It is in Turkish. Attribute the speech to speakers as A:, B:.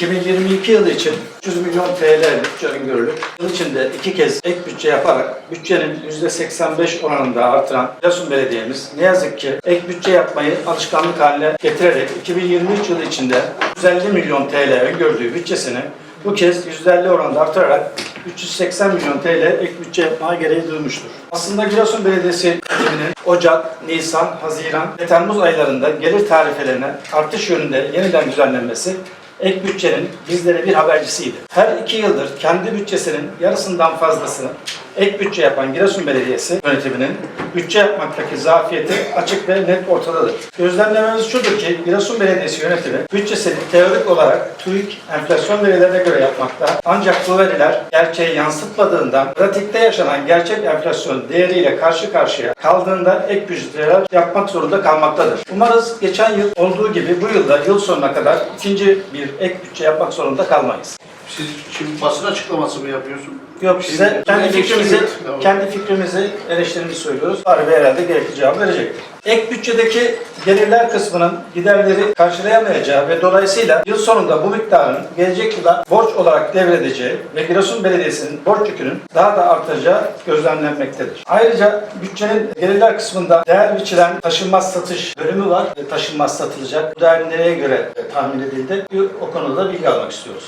A: 2022 yılı için 300 milyon TL bütçe öngörülüp yıl içinde iki kez ek bütçe yaparak bütçenin %85 oranında artıran Giresun Belediye'miz ne yazık ki ek bütçe yapmayı alışkanlık haline getirerek 2023 yılı içinde 150 milyon TL öngördüğü bütçesini bu kez %50 oranında artırarak 380 milyon TL ek bütçe yapmaya gereği duymuştur. Aslında Giresun Belediyesi yönetiminin Ocak, Nisan, Haziran ve Temmuz aylarında gelir tarifelerine artış yönünde yeniden düzenlenmesi ek bütçenin bizlere bir habercisiydi. Her iki yıldır kendi bütçesinin yarısından fazlasını ek bütçe yapan Giresun Belediyesi yönetiminin bütçe yapmaktaki zafiyeti açık ve net ortadadır. Gözlemlememiz şudur ki Giresun Belediyesi yönetimi bütçesini teorik olarak TÜİK enflasyon verilerine göre yapmakta. Ancak bu veriler gerçeği yansıtmadığından pratikte yaşanan gerçek enflasyon değeriyle karşı karşıya kaldığında ek bütçeler yapmak zorunda kalmaktadır. Umarız geçen yıl olduğu gibi bu yılda yıl sonuna kadar ikinci bir ek bütçe yapmak zorunda kalmayız.
B: Siz şimdi basın açıklaması mı yapıyorsun?
A: Yok size
B: Şimdi
A: kendi
B: eleştiri-
A: fikrimizi,
B: Tamam.
A: kendi fikrimizi, eleştirimizi söylüyoruz. Harbi herhalde gerekli cevap verecektir. Ek bütçedeki gelirler kısmının giderleri karşılayamayacağı ve dolayısıyla yıl sonunda bu miktarın gelecek yıla borç olarak devredeceği ve Giresun Belediyesi'nin borç yükünün daha da artacağı gözlemlenmektedir. Ayrıca bütçenin gelirler kısmında değer biçilen taşınmaz satış bölümü var. Taşınmaz satılacak. Bu değer nereye göre tahmin edildi? O konuda bilgi almak istiyoruz.